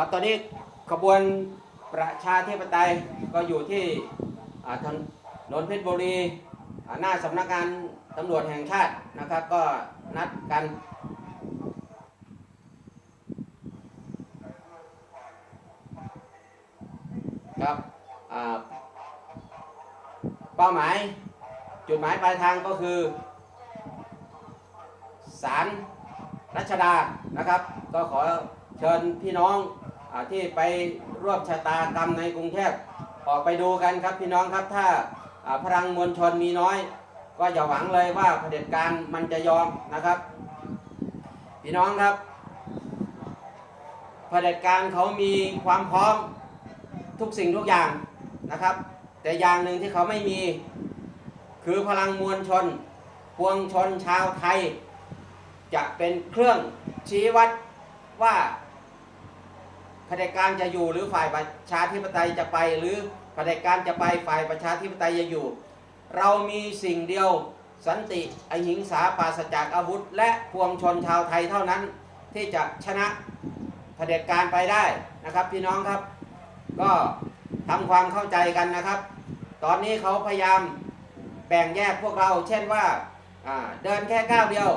ครับตอนนี้ขบวนประชาธิปไตยก็อยู่ที่ถนนเพชรบุรีหน้าสำนักงานตำรวจแห่งชาตินะครับ ก็นัดกัน ครับเป้าหมายจุดหมายปลายทางก็คือศาลรัชดานะครับ ก็ขอเชิญพี่น้อง ที่ไปร่วมชะตากรรมในกรุงเทพออกไปดูกันครับพี่น้องครับถ้าอ่าพลังมวลชนมีน้อย ก็อย่าหวังเลยว่าเผด็จการมันจะยอมนะครับ พี่น้องครับเผด็จการเขามีความพร้อมทุกสิ่งทุกอย่างนะครับ แต่อย่างหนึ่งที่เขาไม่มี คือพลังมวลชน พวงชนชาวไทย จะเป็นเครื่องชี้วัดว่า เผด็จการจะอยู่หรือฝ่ายประชาธิปไตยจะไปหรือเผด็จการจะไปฝ่ายประชาธิปไตยจะอยู่ เรามีสิ่งเดียวสันติอหิงสาปราศจากอาวุธ และพวงชนชาวไทยเท่านั้น ที่จะชนะเผด็จการไปได้นะครับ พี่น้องครับ ก็ทำความเข้าใจกันนะครับ ตอนนี้เขาพยายามแบ่งแยกพวกเรา เช่นว่าอ่าเดินแค่ก้าวเดียว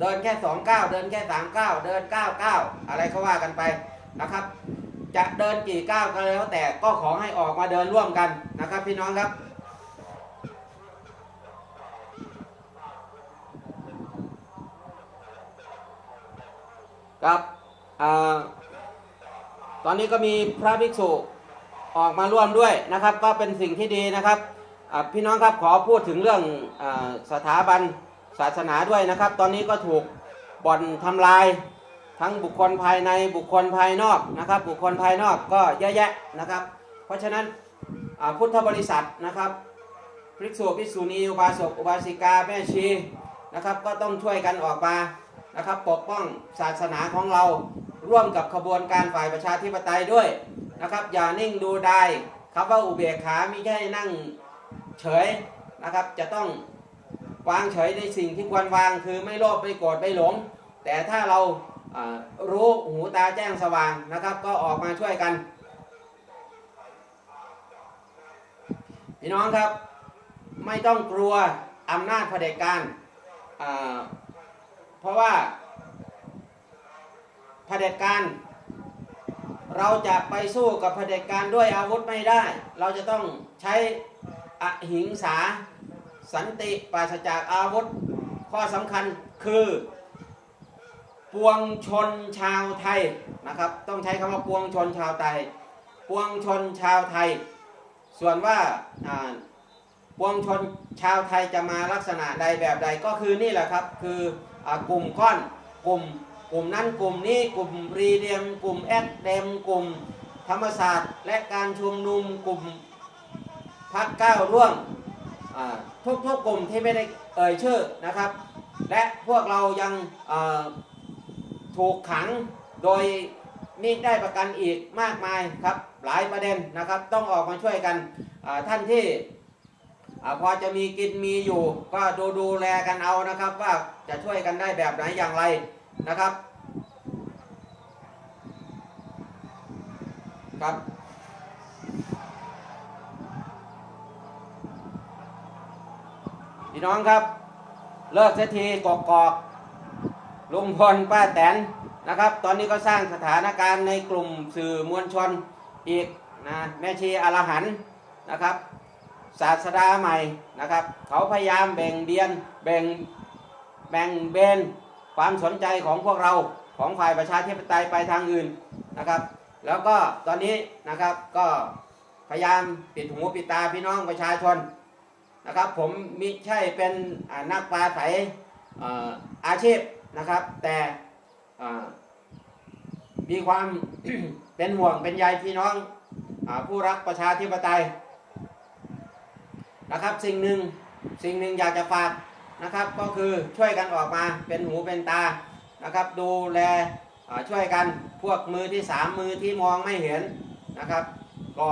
เดินแค่สองก้าวเดินแค่สามก้าวเดินเก้าก้าวอะไรเขาว่ากันไป นะครับ จะเดินกี่ก้าวก็แล้ว แต่ก็ขอให้ออกมาเดินร่วมกันนะครับ พี่น้องครับครับอตอนนี้ก็มีพระภิกษุออกมาร่วมด้วยนะครับ ก็เป็นสิ่งที่ดีนะครับพี่น้องครับขอพูดถึงเรื่องอสถาบันศาสนาด้วยนะครับ ตอนนี้ก็ถูกบ่อนทำลาย ทั้งบุคคลภายในบุคคลภายนอกนะครับ บุคคลภายนอกก็เยอะแยะนะครับ เพราะฉะนั้นพุทธบริษัทนะครับภิกษุภิกษุณีอุบาสกอุบาสิกาแม่ชีนะครับก็ต้องช่วยกันออกมานะครับปกป้องศาสนาของเราร่วมกับขบวนการฝ่ายประชาธิปไตยด้วยนะครับอย่านิ่งดูได้ครับว่าอุเบกขาไม่ใช่นั่งเฉยนะครับจะต้องวางเฉยในสิ่งที่ควรวางคือไม่โลภไม่โกรธไม่หลง แต่ถ้าเรา รู้หูตาแจ้งสว่างนะครับ ก็ออกมาช่วยกันพี่น้องครับไม่ต้องกลัวอำนาจเผด็จการเพราะว่าเผด็จการเราจะไปสู้กับเผด็จการด้วยอาวุธไม่ได้ เราจะต้องใช้อหิงสาสันติปราศจากอาวุธ ข้อสำคัญคือ ปวงชนชาวไทยนะครับ ต้องใช้คำว่าปวงชนชาวไทย ปวงชนชาวไทย ส่วนว่าปวงชนชาวไทยจะมาลักษณะใดแบบใดก็คือนี่แหละครับ คือกลุ่มก้อนกลุ่มกลุ่มนั้นกลุ่มนี้กลุ่มรีเดียม กลุ่มแอดเดมกลุ่มธรรมศาสตร์ และการชุมนุมกลุ่มพักก้าวร่วมทุกๆกลุ่มที่ไม่ได้เอ่ยชื่อนะครับ และพวกเรายังอ ถูกขังโดยนี่ได้ประกันอีกมากมายครับหลายประเด็นนะครับ ต้องออกมาช่วยกันท่านที่พอจะมีกินมีอยู่ ก็ดูดูแลกันเอานะครับ ว่าจะช่วยกันได้แบบไหนอย่างไรนะครับครับพี่น้องครับ เลิกเสียทีกกอก ลุงพลป้าแตนนะครับ ตอนนี้ก็สร้างสถานการณ์ในกลุ่มสื่อมวลชนอีกนะแม่ชีอรหันนะครับศาสดาใหม่นะครับ เขาพยายามแบ่งเบียนแบ่งแบ่งเบนความสนใจของพวกเราของฝ่ายประชาธิปไตยไปทางอื่นนะครับ แล้วก็ตอนนี้นะครับก็พยายามปิดหูปิดตาพี่น้องประชาชนนะครับ ผมมิใช่เป็นนักปราศัยเอ่ออาชีพ นะครับ แต่มีความเป็นห่วงเป็นใยพี่น้องอผู้รักประชาธิปไตยนะครับ สิ่งหนึ่งสิ่งหนึ่งอยากจะฝากนะครับ ก็คือช่วยกันออกมาเป็นหูเป็นตานะครับ ดูแลช่วยกันพวกมือที่สามมือที่มองไม่เห็นนะครับก็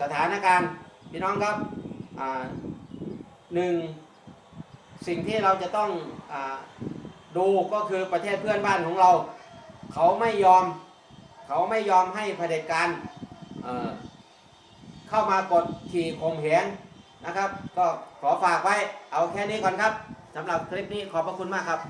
สถานการณ์พี่น้องครับหนึ่งสิ่งที่เราจะต้องอ ดูก็คือประเทศเพื่อนบ้านของเรา เขาไม่ยอม เขาไม่ยอมให้เผด็จการเเข้ามากดขี่ข่มเหงนะครับ ก็ขอฝากไว้เอาแค่นี้ก่อนครับสำหรับคลิปนี้ขอบพระคุณมากครับ